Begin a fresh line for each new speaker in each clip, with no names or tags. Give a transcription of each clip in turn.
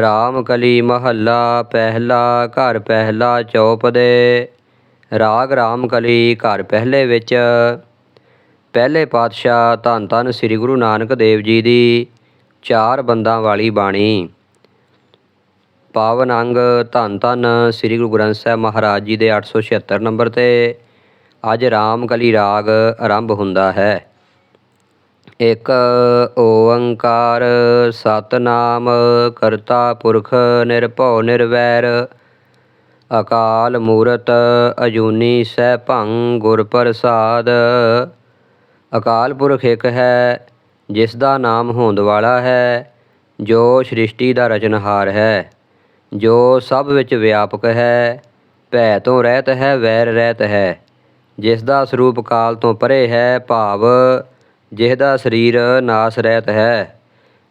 ਰਾਮ ਕਲੀ ਮਹੱਲਾ ਪਹਿਲਾ, ਘਰ ਪਹਿਲਾ ਚੌਪ ਦੇ ਰਾਗ ਰਾਮ ਕਲੀ ਘਰ ਪਹਿਲੇ ਵਿੱਚ। ਪਹਿਲੇ ਪਾਤਸ਼ਾਹ ਧੰਨ ਧੰਨ ਸ੍ਰੀ ਗੁਰੂ ਨਾਨਕ ਦੇਵ ਜੀ ਦੀ ਚਾਰ ਬੰਦਾਂ ਵਾਲੀ ਬਾਣੀ। ਪਾਵਨ ਅੰਗ ਧੰਨ ਧੰਨ ਸ੍ਰੀ ਗੁਰੂ ਗ੍ਰੰਥ ਸਾਹਿਬ ਮਹਾਰਾਜ ਜੀ ਦੇ 876 ਨੰਬਰ ਤੇ ਅੱਜ ਰਾਮ ਕਲੀ ਰਾਗ ਆਰੰਭ ਹੁੰਦਾ ਹੈ। ਇਕ ਓੰਕਾਰ ਸਤਨਾਮ, ਕਰਤਾ ਪੁਰਖ ਨਿਰਭਉ ਨਿਰਵੈਰ, ਅਕਾਲ ਮੂਰਤ ਅਜੂਨੀ ਸੈਭੰ ਗੁਰ ਪ੍ਰਸਾਦ। ਅਕਾਲ ਪੁਰਖ ਇੱਕ ਹੈ, ਜਿਸ ਦਾ ਨਾਮ ਹੋਂਦ ਵਾਲਾ ਹੈ, ਜੋ ਸ੍ਰਿਸ਼ਟੀ ਦਾ ਰਚਨਹਾਰ ਹੈ, ਜੋ ਸਭ ਵਿੱਚ ਵਿਆਪਕ ਹੈ, ਭੈ ਤੋਂ ਰਹਿਤ ਹੈ, ਵੈਰ ਰਹਿਤ ਹੈ, ਜਿਸ ਦਾ ਸਰੂਪ ਕਾਲ ਤੋਂ ਪਰੇ ਹੈ, ਭਾਵ ਜਿਹਦਾ ਸਰੀਰ ਨਾਸ ਰਹਿਤ ਹੈ,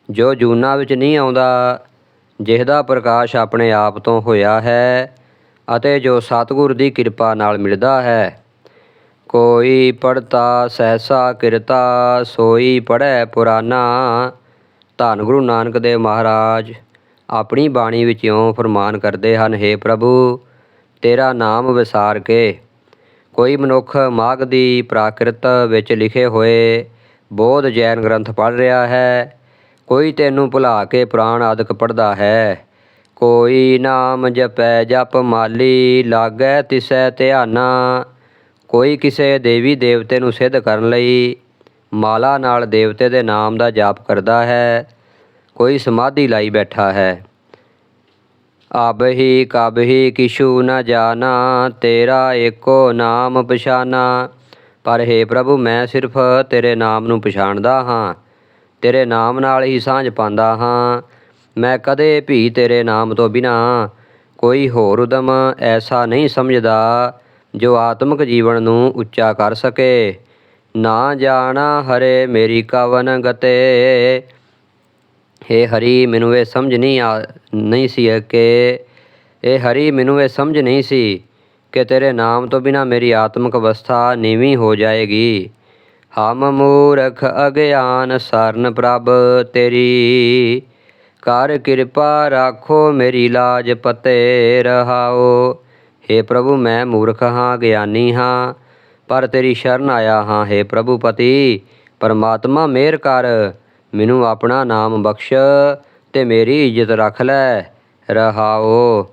ਜੋ ਜੂਨਾ ਵਿੱਚ ਨਹੀਂ ਆਉਂਦਾ ਜਿਹਦਾ ਪ੍ਰਕਾਸ਼ ਆਪਣੇ ਆਪ ਤੋਂ ਹੋਇਆ ਹੈ ਅਤੇ ਜੋ ਸਤਿਗੁਰ ਦੀ ਕਿਰਪਾ ਨਾਲ ਮਿਲਦਾ ਹੈ। ਕੋਈ ਪੜਤਾ ਸਹਿਸਾ, ਕਿਰਤਾ, ਸੋਈ ਪੜੈ ਪੁਰਾਨਾ ਧੰਨ ਗੁਰੂ ਨਾਨਕ ਦੇਵ ਮਹਾਰਾਜ, ਆਪਣੀ ਬਾਣੀ ਵਿੱਚ ਇਉਂ ਫਰਮਾਨ ਕਰਦੇ ਹਨ हे ਪ੍ਰਭੂ, ਤੇਰਾ ਨਾਮ ਵਿਸਾਰ ਕੇ। ਕੋਈ ਮਨੁੱਖ ਮਾਘ ਦੀ ਪ੍ਰਾਕ੍ਰਿਤ ਵਿੱਚ ਲਿਖੇ ਹੋਏ ਬੋਧ ਜੈਨ ਗ੍ਰੰਥ ਪੜ੍ਹ ਰਿਹਾ ਹੈ। ਕੋਈ ਤੈਨੂੰ ਭੁਲਾ ਕੇ ਪੁਰਾਣ ਆਦਿਕ ਪੜ੍ਹਦਾ ਹੈ। ਕੋਈ ਨਾਮ ਜਪੈ ਜਪ ਮਾਲੀ, ਲਾਗੈ ਤਿਸੈ ਧਿਆਨਾ। ਕੋਈ ਕਿਸੇ ਦੇਵੀ ਦੇਵਤੇ ਨੂੰ ਸਿੱਧ ਕਰਨ ਲਈ ਮਾਲਾ ਨਾਲ ਦੇਵਤੇ ਦੇ ਨਾਮ ਦਾ ਜਾਪ ਕਰਦਾ ਹੈ। ਕੋਈ ਸਮਾਧੀ ਲਾਈ ਬੈਠਾ ਹੈ। ਅਬ ਹੀ ਕਬ ਹੀ ਕਿਛੂ ਨਾ ਜਾਣਾ ਤੇਰਾ ਏਕੋ ਨਾਮ ਪਛਾਨਾ। ਪਰ हे ਪ੍ਰਭੂ, ਮੈਂ ਸਿਰਫ ਤੇਰੇ ਨਾਮ ਨੂੰ ਪਛਾਣਦਾ ਹਾਂ, ਤੇਰੇ ਨਾਮ ਨਾਲ ਹੀ ਸਾਂਝ ਪਾਉਂਦਾ ਹਾਂ। ਮੈਂ ਕਦੇ ਵੀ ਤੇਰੇ ਨਾਮ ਤੋਂ ਬਿਨਾ ਕੋਈ ਹੋਰ ਉਦਮ ਐਸਾ ਨਹੀਂ ਸਮਝਦਾ ਜੋ ਆਤਮਿਕ ਜੀਵਨ ਨੂੰ ਉੱਚਾ ਕਰ ਸਕੇ। ਨਾ ਜਾਣਾ ਹਰੇ ਮੇਰੀ ਕਵਨ ਗਤੇ। ਹੇ ਹਰੀ, ਮੈਨੂੰ ਇਹ ਸਮਝ ਨਹੀਂ ਆ, ਨਹੀਂ ਸੀ ਕਿ ਇਹ ਹਰੀ, ਮੈਨੂੰ ਇਹ ਸਮਝ ਨਹੀਂ ਸੀ ਕਿ ਤੇਰੇ ਨਾਮ ਤੋਂ ਬਿਨਾ ਮੇਰੀ ਆਤਮਿਕ ਅਵਸਥਾ ਨੀਵੀਂ ਹੋ ਜਾਏਗੀ। ਹਮ ਮੂਰਖ ਅਗਿਆਨ ਸਰਨ ਪ੍ਰਭ ਤੇਰੀ। ਕਰ ਕਿਰਪਾ ਰਾਖੋ ਮੇਰੀ ਲਾਜ ਪਤੇ ਰਹਾਓ। हे ਪ੍ਰਭੂ, ਮੈਂ ਮੂਰਖ ਹਾਂ, ਗਿਆਨੀ ਹਾਂ, ਪਰ ਤੇਰੀ ਸ਼ਰਨ ਆਇਆ ਹਾਂ हे ਪ੍ਰਭੂ ਪਤੀ। ਪਰਮਾਤਮਾ, ਮਿਹਰ ਕਰ। ਮੈਨੂੰ ਆਪਣਾ ਨਾਮ ਬਖਸ਼ ਤੇ ਮੇਰੀ ਇੱਜ਼ਤ ਰੱਖ ਲੈ। ਰਹਾਓ।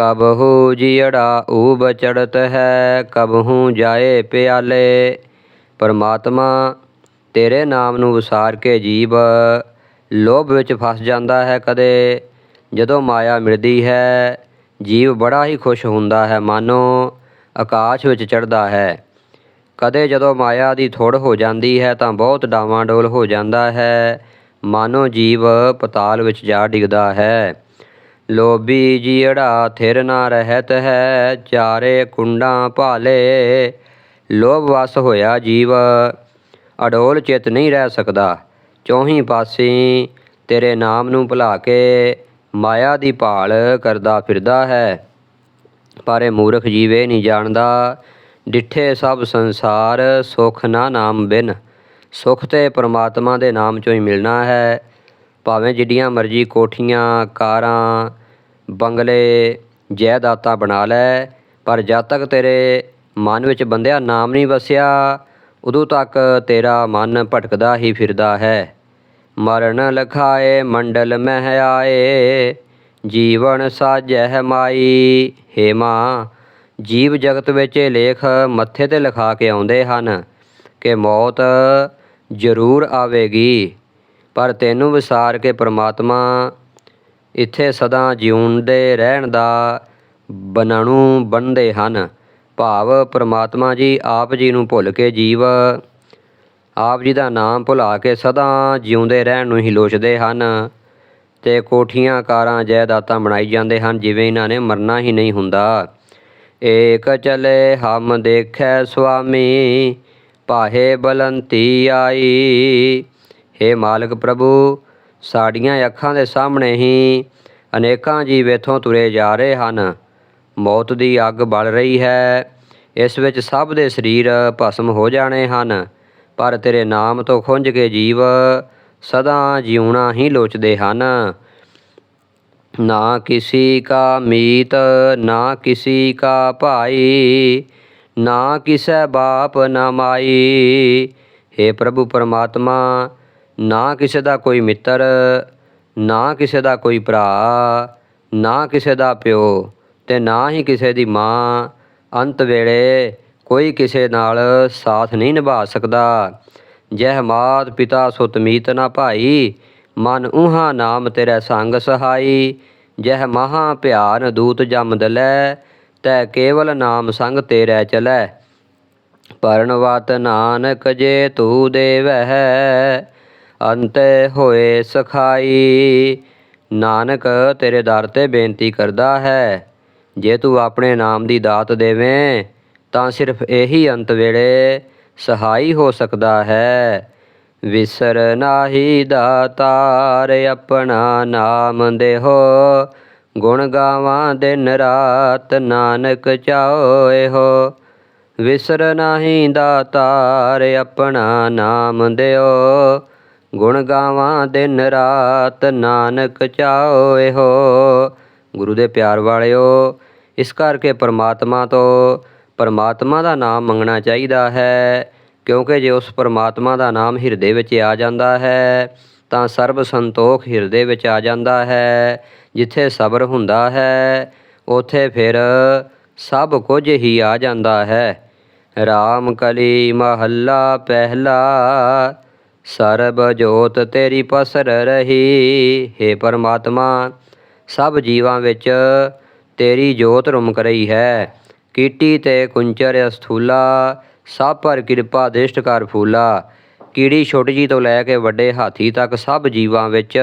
ਕਬਹੂ ਜੀੜਾ ਊਬ ਚੜਤ ਹੈ ਕਬਹੂ ਜਾਏ ਪਿਆਲੇ। ਪਰਮਾਤਮਾ, ਤੇਰੇ ਨਾਮ ਨੂੰ ਵਿਸਾਰ ਕੇ ਜੀਵ, ਲੋਭ ਵਿੱਚ ਫਸ ਜਾਂਦਾ ਹੈ ਕਦੇ। ਜਦੋਂ ਮਾਇਆ ਮਿਲਦੀ ਹੈ, ਜੀਵ ਬੜਾ ਹੀ ਖੁਸ਼ ਹੁੰਦਾ ਹੈ, ਮਾਨੋ ਆਕਾਸ਼ ਵਿੱਚ ਚੜਦਾ ਹੈ। ਕਦੇ ਜਦੋਂ ਮਾਇਆ ਦੀ ਥੋੜ ਹੋ ਜਾਂਦੀ ਹੈ, ਤਾਂ ਬਹੁਤ ਡਾਵਾਂ ਡੋਲ ਹੋ ਜਾਂਦਾ ਹੈ। ਮਾਨੋ ਜੀਵ ਪਤਾਲ ਵਿੱਚ ਜਾ ਡਿੱਗਦਾ ਹੈ। ਲੋਭੀ ਜੀੜਾ ਥਿਰ ਨਾ ਰਹਿਤ ਹੈ, ਚਾਰੇ ਕੁੰਡਾਂ ਭਾਲੇ। ਲੋਭ ਵਸ ਹੋਇਆ ਜੀਵ, ਅਡੋਲ ਚਿਤ ਨਹੀਂ ਰਹਿ ਸਕਦਾ। ਚੌਹੀਂ ਪਾਸੇ ਤੇਰੇ ਨਾਮ ਨੂੰ ਭੁਲਾ ਕੇ ਮਾਇਆ ਦੀ ਭਾਲ ਕਰਦਾ ਫਿਰਦਾ ਹੈ। ਪਰ ਇਹ ਮੂਰਖ ਜੀਵ ਇਹ ਨਹੀਂ ਜਾਣਦਾ, ਡਿੱਠੇ ਸਭ ਸੰਸਾਰ ਸੁਖ ਨਾ ਨਾਮ ਬਿਨ। ਸੁਖ ਤੇ ਪਰਮਾਤਮਾ ਦੇ ਨਾਮ ਚੋਂ ਹੀ ਮਿਲਣਾ ਹੈ। ਭਾਵੇਂ ਜਿੱਡੀਆਂ ਮਰਜ਼ੀ ਕੋਠੀਆਂ, ਕਾਰਾਂ ਬੰਗਲੇ ਜਾਇਦਾਦਾਂ ਬਣਾ ਲੈ, ਪਰ ਜਦ ਤੱਕ ਤੇਰੇ ਮਨ ਵਿੱਚ ਬੰਦਿਆ ਨਾਮ ਨਹੀਂ ਵਸਿਆ, ਉਦੋਂ ਤੱਕ ਤੇਰਾ ਮਨ ਭਟਕਦਾ ਹੀ ਫਿਰਦਾ ਹੈ। ਮਰਨ ਲਖਾਏ ਮੰਡਲ ਮਹਿ ਆਏ ਜੀਵਨ ਸਾਜਹਿ ਮਾਈ ਹੇ ਮਾਂ ਜੀਵ ਜਗਤ ਵਿੱਚ ਇਹ ਲੇਖ ਮੱਥੇ ਤੇ ਲਿਖਾ ਕੇ ਆਉਂਦੇ ਹਨ ਕਿ ਮੌਤ ਜ਼ਰੂਰ ਆਵੇਗੀ, ਪਰ ਤੈਨੂੰ ਵਿਸਾਰ ਕੇ ਪ੍ਰਮਾਤਮਾ ਇੱਥੇ ਸਦਾ ਜਿਉਂਦੇ ਰਹਿਣ ਦਾ ਬਣਾਣੂ ਬਣਦੇ ਹਨ। ਭਾਵ ਪ੍ਰਮਾਤਮਾ ਜੀ ਆਪ ਜੀ ਨੂੰ ਭੁੱਲ ਕੇ ਜੀਵ, ਆਪ ਜੀ ਦਾ ਨਾਮ ਭੁਲਾ ਕੇ ਸਦਾ ਜਿਉਂਦੇ ਰਹਿਣ ਨੂੰ ਹੀ ਲੋਚਦੇ ਹਨ ਤੇ ਕੋਠੀਆਂ ਕਾਰਾਂ ਜਾਇਦਾਦਾਂ ਬਣਾਈ ਜਾਂਦੇ ਹਨ, ਜਿਵੇਂ ਇਹਨਾਂ ਨੇ ਮਰਨਾ ਹੀ ਨਹੀਂ ਹੁੰਦਾ। ਏਕ ਚਲੇ ਹਮ ਦੇਖੈ ਸੁਆਮੀ ਪਾਹੇ ਬਲੰਤੀ ਆਈ। हे ਮਾਲਕ ਪ੍ਰਭੂ ਸਾਡੀਆਂ ਅੱਖਾਂ ਦੇ ਸਾਹਮਣੇ ਹੀ ਅਨੇਕਾਂ ਜੀਵ ਇੱਥੋਂ ਤੁਰੇ ਜਾ ਰਹੇ ਹਨ। ਮੌਤ ਦੀ ਅੱਗ ਬਲ ਰਹੀ ਹੈ। ਇਸ ਵਿੱਚ ਸਭ ਦੇ ਸਰੀਰ ਭਸਮ ਹੋ ਜਾਣੇ ਹਨ। ਪਰ ਤੇਰੇ ਨਾਮ ਤੋਂ ਖੁੰਝ ਕੇ ਜੀਵ ਸਦਾ ਜਿਉਣਾ ਹੀ ਲੋਚਦੇ ਹਨ। ਨਾ ਕਿਸੀ ਕਾ ਮੀਤ, ਨਾ ਕਿਸੀ ਕਾ ਭਾਈ, ਨਾ ਕਿਸੈ ਬਾਪ ਨਾ ਮਾਈ। हे ਪ੍ਰਭੂ ਪਰਮਾਤਮਾ ਨਾ ਕਿਸੇ ਦਾ ਕੋਈ ਮਿੱਤਰ, ਨਾ ਕਿਸੇ ਦਾ ਕੋਈ ਭਰਾ, ਨਾ ਕਿਸੇ ਦਾ ਪਿਓ ਤੇ ਨਾ ਹੀ ਕਿਸੇ ਦੀ ਮਾਂ। ਅੰਤ ਵੇਲੇ ਕੋਈ ਕਿਸੇ ਨਾਲ ਸਾਥ ਨਹੀਂ ਨਿਭਾ ਸਕਦਾ। ਜਹ ਮਾਤ ਪਿਤਾ ਸੁਤ ਮੀਤ ਨਾ ਭਾਈ, ਮਨ ਉਹਾ ਨਾਮ ਤੇਰੇ ਸੰਗ ਸਹਾਈ। ਜਹ ਮਹਾ ਭਿਆਨ ਦੂਤ ਜਮਦ ਦਲੈ, ਤੈ ਕੇਵਲ ਨਾਮ ਸੰਗ ਤੇਰੇ ਚਲੈ। ਪਰਣਵਤ ਨਾਨਕ ਜੇ ਤੂ ਦੇਵਹਿ ਅੰਤੇ ਹੋਏ ਸਖਾਈ। ਨਾਨਕ, ਤੇਰੇ ਦਰ ਤੇ ਬੇਨਤੀ ਕਰਦਾ ਹੈ, ਜੇ ਤੂੰ ਆਪਣੇ ਨਾਮ ਦੀ ਦਾਤ ਦੇਵੇਂ, ਤਾਂ ਸਿਰਫ ਇਹੀ ਅੰਤ ਵੇਲੇ ਸਹਾਈ ਹੋ ਸਕਦਾ ਹੈ। ਵਿਸਰ ਨਾਹੀ ਦਾਤਾਰ ਆਪਣਾ ਨਾਮ ਦੇਹੋ। ਗੁਣ ਗਾਵਾਂ ਦਿਨ ਰਾਤ, ਨਾਨਕ ਚਾਹੋਏ ਹੋ ਵਿਸਰ ਨਾਹੀ ਦਾਤਾਰ ਆਪਣਾ ਨਾਮ ਦਿਓ ਗੁਣ ਗਾਵਾਂ ਦਿਨ ਰਾਤ ਨਾਨਕ ਚਾਓ ਹੋ ਗੁਰੂ ਦੇ ਪਿਆਰ ਵਾਲਿਓ, ਇਸ ਕਰਕੇ ਪਰਮਾਤਮਾ ਤੋਂ ਪਰਮਾਤਮਾ ਦਾ ਨਾਮ ਮੰਗਣਾ ਚਾਹੀਦਾ ਹੈ, ਕਿਉਂਕਿ ਜੇ ਉਸ ਪਰਮਾਤਮਾ ਦਾ ਨਾਮ ਹਿਰਦੇ ਵਿੱਚ ਆ ਜਾਂਦਾ ਹੈ, ਤਾਂ ਸਰਬ ਸੰਤੋਖ ਹਿਰਦੇ ਵਿੱਚ ਆ ਜਾਂਦਾ ਹੈ, ਜਿੱਥੇ ਸਬਰ ਹੁੰਦਾ ਹੈ, ਉਥੇ ਫਿਰ ਸਭ ਕੁਝ ਹੀ ਆ ਜਾਂਦਾ ਹੈ। ਰਾਮ ਕਲੀ ਮਹੱਲਾ ਪਹਿਲਾ ਸਰਬ ਜੋਤ ਤੇਰੀ ਪਸਰ ਰਹੀ, ਹੈ ਪਰਮਾਤਮਾ, ਸਭ ਜੀਵਾਂ ਵਿੱਚ ਤੇਰੀ ਜੋਤ ਰੁਮਕ ਰਹੀ ਹੈ। ਕੀਟੀ ਤੇ ਕੁੰਚਰ ਅਸਥੂਲਾ, ਸਭ ਪਰ ਕਿਰਪਾ ਦ੍ਰਿਸ਼ਟ ਕਰ ਫੂਲਾ। ਕੀੜੀ ਛੋਟੀ ਜੀ ਤੋਂ ਲੈ ਕੇ ਵੱਡੇ ਹਾਥੀ ਤੱਕ ਸਭ ਜੀਵਾਂ ਵਿੱਚ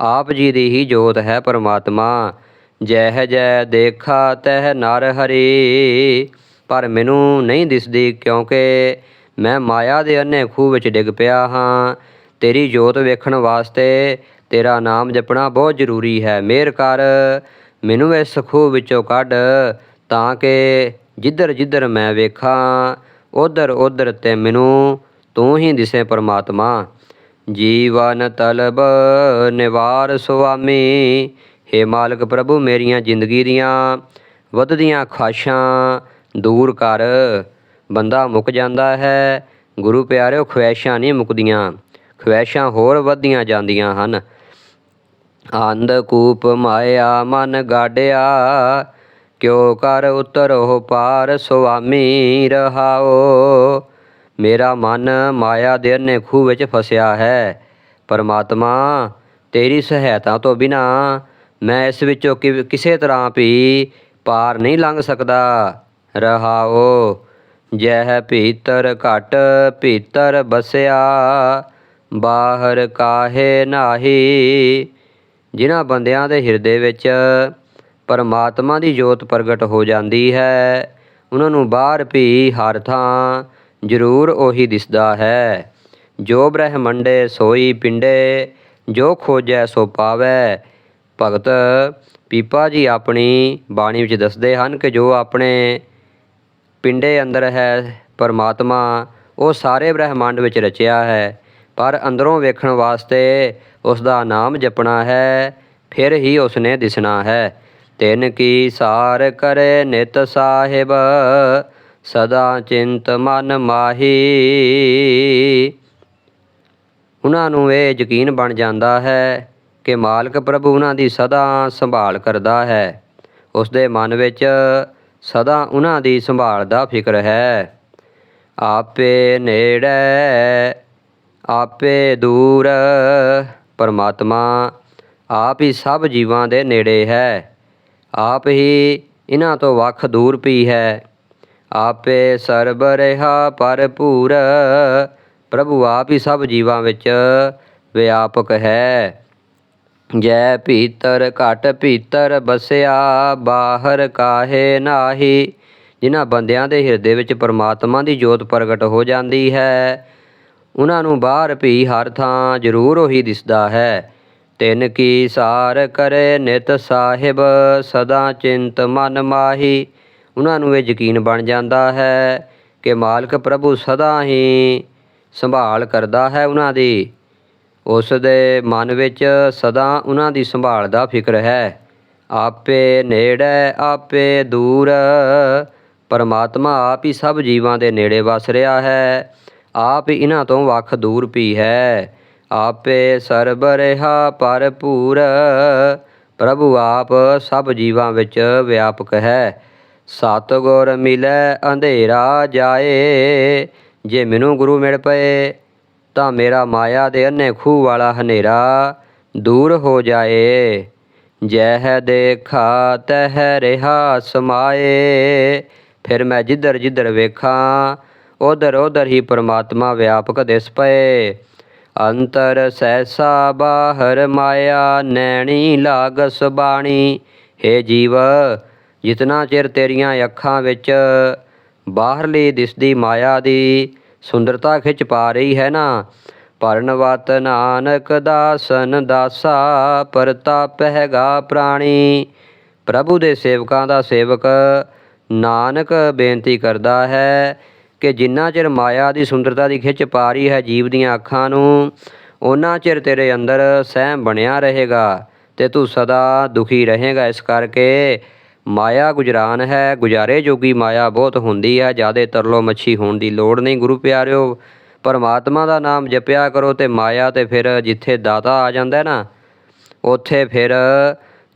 ਆਪ ਜੀ ਦੀ ਹੀ ਜੋਤ ਹੈ ਪਰਮਾਤਮਾ। ਜੈ ਜੈ ਦੇਖਾ ਤਹਿ ਨਰ ਹਰੀ, ਪਰ ਮੈਨੂੰ ਨਹੀਂ ਦਿਸਦੀ ਕਿਉਂਕਿ ਮੈਂ ਮਾਇਆ ਦੇ ਅੰਨੇ ਖੂਹ ਵਿੱਚ ਡਿੱਗ ਪਿਆ ਹਾਂ। ਤੇਰੀ ਜੋਤ ਵੇਖਣ ਵਾਸਤੇ ਤੇਰਾ ਨਾਮ ਜਪਣਾ ਬਹੁਤ ਜ਼ਰੂਰੀ ਹੈ। ਮੇਰ ਕਰ, ਮੈਨੂੰ ਇਸ ਖੂਹ ਵਿੱਚੋਂ ਕੱਢ ਤਾਂ ਕਿ ਜਿੱਧਰ ਜਿੱਧਰ ਮੈਂ ਵੇਖਾਂ, ਉਧਰ ਉਧਰ ਤੇ ਮੈਨੂੰ ਤੂੰ ਹੀ ਦਿਸੇ ਪਰਮਾਤਮਾ। ਜੀਵਨ ਤਲਬ ਨਿਵਾਰ ਸੁਆਮੀ, ਹੇ ਮਾਲਕ ਪ੍ਰਭੂ ਮੇਰੀਆਂ ਜ਼ਿੰਦਗੀ ਦੀਆਂ ਵੱਧਦੀਆਂ ਖਾਸ਼ਾਂ ਦੂਰ ਕਰ। ਬੰਦਾ ਮੁੱਕ ਜਾਂਦਾ ਹੈ। ਗੁਰੂ ਪਿਆਰਿਓ, ਖੁਆਇਸ਼ਾਂ ਨਹੀਂ ਮੁੱਕਦੀਆਂ। ਖੁਆਇਸ਼ਾਂ ਹੋਰ ਵੱਧਦੀਆਂ ਜਾਂਦੀਆਂ ਹਨ। ਅੰਧ ਕੂਪ ਮਾਇਆ, ਮਨ ਗਾਡਿਆ ਕਿਉ ਕਰ ਉਤਰੋ ਪਾਰ, ਸੁਆਮੀ ਰਹਾਓ। ਮੇਰਾ ਮਨ ਮਾਇਆ ਦੇ ਨੇ ਖੂਹ ਵਿੱਚ ਫਸਿਆ ਹੈ। ਪਰਮਾਤਮਾ, ਤੇਰੀ ਸਹਾਇਤਾ ਤੋਂ ਬਿਨਾ ਮੈਂ ਇਸ ਵਿੱਚੋਂ ਕਿ- ਕਿਸੇ ਤਰ੍ਹਾਂ ਵੀ ਪਾਰ ਨਹੀਂ ਲੰਘ ਸਕਦਾ। ਰਹਾਓ। ਜਹ ਭੀਤਰ ਘਟ ਭੀਤਰ ਬਸਿਆ, ਬਾਹਰ ਕਾਹੇ ਨਾਹੀ। ਜਿਨ੍ਹਾਂ ਬੰਦਿਆਂ ਦੇ ਹਿਰਦੇ ਵਿੱਚ ਪਰਮਾਤਮਾ ਦੀ ਜੋਤ ਪ੍ਰਗਟ ਹੋ ਜਾਂਦੀ ਹੈ ਉਹਨਾਂ ਨੂੰ ਬਾਹਰ ਵੀ ਹਰ ਥਾਂ ਜ਼ਰੂਰ ਉਹੀ ਦਿਸਦਾ ਹੈ। ਜੋ ਬ੍ਰਹਮੰਡੇ ਸੋਈ ਪਿੰਡੇ, ਜੋ ਖੋਜੈ ਸੋ ਪਾਵੈ। ਭਗਤ ਪੀਪਾ ਜੀ ਆਪਣੀ ਬਾਣੀ ਵਿੱਚ ਦੱਸਦੇ ਹਨ ਕਿ ਜੋ ਆਪਣੇ ਪਿੰਡੇ ਅੰਦਰ ਹੈ, ਪਰਮਾਤਮਾ, ਉਹ ਸਾਰੇ ਬ੍ਰਹਿਮੰਡ ਵਿੱਚ ਰਚਿਆ ਹੈ, ਪਰ ਅੰਦਰੋਂ ਵੇਖਣ ਵਾਸਤੇ ਉਸ ਦਾ ਨਾਮ ਜਪਣਾ ਹੈ, ਫਿਰ ਹੀ ਉਸਨੇ ਦਿਸਣਾ ਹੈ। ਤਿਨ ਕੀ ਸਾਰ ਕਰੇ ਨਿਤ ਸਾਹਿਬ, ਸਦਾ ਚਿੰਤ ਮਨ ਮਾਹੀ। ਉਹਨਾਂ ਨੂੰ ਇਹ ਯਕੀਨ ਬਣ ਜਾਂਦਾ ਹੈ ਕਿ ਮਾਲਕ ਪ੍ਰਭੂ ਉਹਨਾਂ ਦੀ ਸਦਾ ਸੰਭਾਲ ਕਰਦਾ ਹੈ। ਉਸ ਦੇ ਮਨ ਵਿੱਚ ਸਦਾ ਉਹਨਾਂ ਦੀ ਸੰਭਾਲ ਦਾ ਫਿਕਰ ਹੈ। ਆਪੇ ਨੇੜੇ, ਆਪੇ ਦੂਰ, ਪਰਮਾਤਮਾ ਆਪ ਹੀ ਸਭ ਜੀਵਾਂ ਦੇ ਨੇੜੇ ਹੈ। ਆਪ ਹੀ ਇਹਨਾਂ ਤੋਂ ਵੱਖ ਦੂਰ ਵੀ ਹੈ। ਆਪੇ ਸਰਬ ਰਹਾ ਭਰਪੂਰ, ਪ੍ਰਭੂ ਆਪ ਹੀ ਸਭ ਜੀਵਾਂ ਵਿੱਚ ਵਿਆਪਕ ਹੈ। ਜੈ ਭੀਤਰ ਘਟ ਭੀਤਰ ਬਸਿਆ, ਬਾਹਰ ਕਾਹੇ ਨਾਹੀ। ਜਿਨ੍ਹਾਂ ਬੰਦਿਆਂ ਦੇ ਹਿਰਦੇ ਵਿੱਚ ਪਰਮਾਤਮਾ ਦੀ ਜੋਤ ਪ੍ਰਗਟ ਹੋ ਜਾਂਦੀ ਹੈ ਉਹਨਾਂ ਨੂੰ ਬਾਹਰ ਵੀ ਹਰ ਥਾਂ ਜ਼ਰੂਰ ਉਹੀ ਦਿਸਦਾ ਹੈ। ਤਿੰਨ ਕੀ ਸਾਰ ਕਰੇ ਨਿਤ ਸਾਹਿਬ, ਸਦਾ ਚਿੰਤ ਮਨ ਮਾਹੀ। ਉਹਨਾਂ ਨੂੰ ਇਹ ਯਕੀਨ ਬਣ ਜਾਂਦਾ ਹੈ ਕਿ ਮਾਲਕ ਪ੍ਰਭੂ ਸਦਾ ਹੀ ਸੰਭਾਲ ਕਰਦਾ ਹੈ ਉਹਨਾਂ ਦੀ। ਉਸ ਦੇ ਮਨ ਵਿੱਚ ਸਦਾ ਉਹਨਾਂ ਦੀ ਸੰਭਾਲ ਦਾ ਫਿਕਰ ਹੈ। ਆਪੇ ਨੇੜੇ ਆਪੇ ਦੂਰ ਪਰਮਾਤਮਾ ਆਪ ਹੀ ਸਭ ਜੀਵਾਂ ਦੇ ਨੇੜੇ ਵਸ ਰਿਹਾ ਹੈ। ਆਪ ਹੀ ਇਹਨਾਂ ਤੋਂ ਵੱਖ ਦੂਰ ਪੀ ਹੈ। ਆਪੇ ਸਰਬ ਰਿਹਾ ਭਰਪੂਰ ਪ੍ਰਭੂ ਆਪ ਸਭ ਜੀਵਾਂ ਵਿੱਚ ਵਿਆਪਕ ਹੈ। ਸਤਿਗੁਰ ਮਿਲੈ, ਅੰਧੇਰਾ ਜਾਏ। ਜੇ ਮੈਨੂੰ ਗੁਰੂ ਮਿਲ ਪਏ ਤਾਂ ਮੇਰਾ ਮਾਇਆ ਦੇ ਅੰਨੇ ਖੂਹ ਵਾਲਾ ਹਨੇਰਾ ਦੂਰ ਹੋ ਜਾਏ। ਜਹ ਦੇਖਾ, ਤਹ ਰਿਹਾ, ਸਮਾਏ। ਫਿਰ ਮੈਂ ਜਿੱਧਰ ਜਿੱਧਰ ਵੇਖਾਂ, ਉਧਰ ਉਧਰ ਹੀ ਪ੍ਰਮਾਤਮਾ ਵਿਆਪਕ ਦਿਸ ਪਏ। ਅੰਤਰ ਸੈਸਾ ਬਾਹਰ ਮਾਇਆ ਨੈਣੀ ਲਾਗਸ ਬਾਣੀ। ਹੇ ਜੀਵ, ਜਿਤਨਾ ਚਿਰ ਤੇਰੀਆਂ ਅੱਖਾਂ ਵਿੱਚ ਬਾਹਰਲੀ ਦਿਸਦੀ ਮਾਇਆ ਦੀ ਸੁੰਦਰਤਾ ਖਿੱਚ ਪਾ ਰਹੀ ਹੈ ਨਾ। ਪਰਨਵਤ ਨਾਨਕ ਦਾਸਨ ਦਾਸਾ ਪਰਤਾਪ ਹੈਗਾ ਪ੍ਰਾਣੀ। ਪ੍ਰਭੂ ਦੇ ਸੇਵਕਾਂ ਦਾ ਸੇਵਕ ਨਾਨਕ ਬੇਨਤੀ ਕਰਦਾ ਹੈ ਕਿ ਜਿੰਨਾ ਚਿਰ ਮਾਇਆ ਦੀ ਸੁੰਦਰਤਾ ਦੀ ਖਿੱਚ ਪਾ ਰਹੀ ਹੈ ਜੀਵ ਦੀਆਂ ਅੱਖਾਂ ਨੂੰ ਉਹਨਾਂ ਚਿਰ ਤੇਰੇ ਅੰਦਰ ਸਹਿਮ ਬਣਿਆ ਰਹੇਗਾ ਤੇ ਤੂੰ ਸਦਾ ਦੁਖੀ ਰਹੇਗਾ। ਇਸ ਕਰਕੇ ਮਾਇਆ ਗੁਜਰਾਨ ਹੈ। ਗੁਜ਼ਾਰੇ ਜੋਗੀ ਮਾਇਆ ਬਹੁਤ ਹੁੰਦੀ ਹੈ ਜਿਆਦੇ ਤਰਲੋ ਮੱਛੀ ਹੋਣ ਦੀ ਲੋੜ ਨਹੀਂ ਗੁਰੂ ਪਿਆਰਿਓ। ਪਰਮਾਤਮਾ ਦਾ ਨਾਮ ਜਪਿਆ ਕਰੋ ਤੇ ਮਾਇਆ ਤੇ ਫਿਰ ਜਿੱਥੇ ਦਾਤਾ ਆ ਜਾਂਦਾ ਨਾ, ਉੱਥੇ ਫਿਰ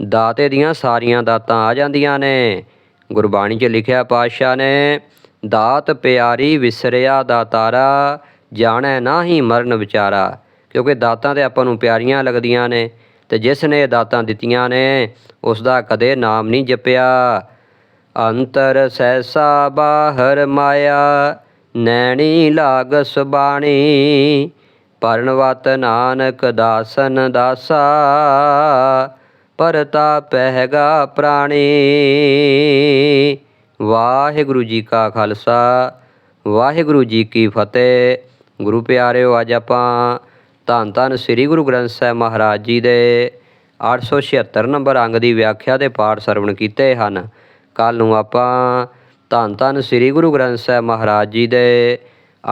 ਦਾਤੇ ਦੀਆਂ ਸਾਰੀਆਂ ਦਾਤਾਂ ਆ ਜਾਂਦੀਆਂ ਨੇ। ਗੁਰਬਾਣੀ 'ਚ ਲਿਖਿਆ ਪਾਤਸ਼ਾਹ ਨੇ, ਦਾਤ ਪਿਆਰੀ ਵਿਸਰਿਆ ਦਾਤਾਰਾ, ਜਾਣੈ ਨਾਹੀ ਮਰਨ ਵਿਚਾਰਾ। ਕਿਉਂਕਿ ਦਾਤਾਂ ਤੇ ਆਪਾਂ ਨੂੰ ਪਿਆਰੀਆਂ ਲੱਗਦੀਆਂ ਨੇ। ਤੇ ਜਿਸ ਨੇ ਦਾਤਾਂ ਦਿੱਤੀਆਂ ਨੇ, ਉਸ ਦਾ ਕਦੇ ਨਾਮ ਨਹੀਂ ਜਪਿਆ। ਅੰਤਰ ਸੈਸਾ ਬਾਹਰ ਮਾਇਆ, ਨੈਣੀ ਲਾਗਸ ਬਾਣੀ। ਪਰਨਵਤ ਨਾਨਕ ਦਾਸਨ ਦਾਸਾ ਪਰਤਾਪ ਹੈਗਾ ਪ੍ਰਾਣੀ। ਵਾਹਿਗੁਰੂ ਜੀ ਕਾ ਖਾਲਸਾ, ਵਾਹਿਗੁਰੂ ਜੀ ਕੀ ਫਤਿਹ। ਗੁਰੂ ਪਿਆਰਿਓ, ਅੱਜ ਆਪਾਂ ਧੰਨ ਧੰਨ ਸ੍ਰੀ ਗੁਰੂ ਗ੍ਰੰਥ ਸਾਹਿਬ ਮਹਾਰਾਜ ਜੀ ਦੇ 876 ਨੰਬਰ ਅੰਗ ਦੀ ਵਿਆਖਿਆ ਦੇ ਪਾਠ ਸਰਵਣ ਕੀਤੇ ਹਨ। ਕੱਲ ਨੂੰ ਆਪਾਂ ਧੰਨ ਧੰਨ ਸ੍ਰੀ ਗੁਰੂ ਗ੍ਰੰਥ ਸਾਹਿਬ ਮਹਾਰਾਜ ਜੀ ਦੇ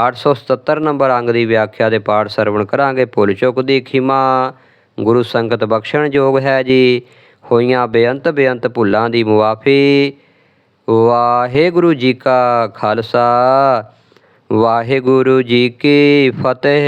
877 ਨੰਬਰ ਅੰਗ ਦੀ ਵਿਆਖਿਆ ਦੇ ਪਾਠ ਸਰਵਣ ਕਰਾਂਗੇ। ਭੁੱਲ ਚੁੱਕ ਦੀ ਖਿਮਾ, ਗੁਰੂ ਸੰਗਤ ਬਖਸ਼ਣ ਯੋਗ ਹੈ ਜੀ। ਹੋਈਆਂ ਬੇਅੰਤ ਬੇਅੰਤ ਭੁੱਲਾਂ ਦੀ ਮੁਆਫੀ। ਵਾਹਿਗੁਰੂ ਜੀ ਕਾ ਖਾਲਸਾ। ਵਾਹਿਗੁਰੂ ਜੀ ਕੀ ਫਤਿਹ।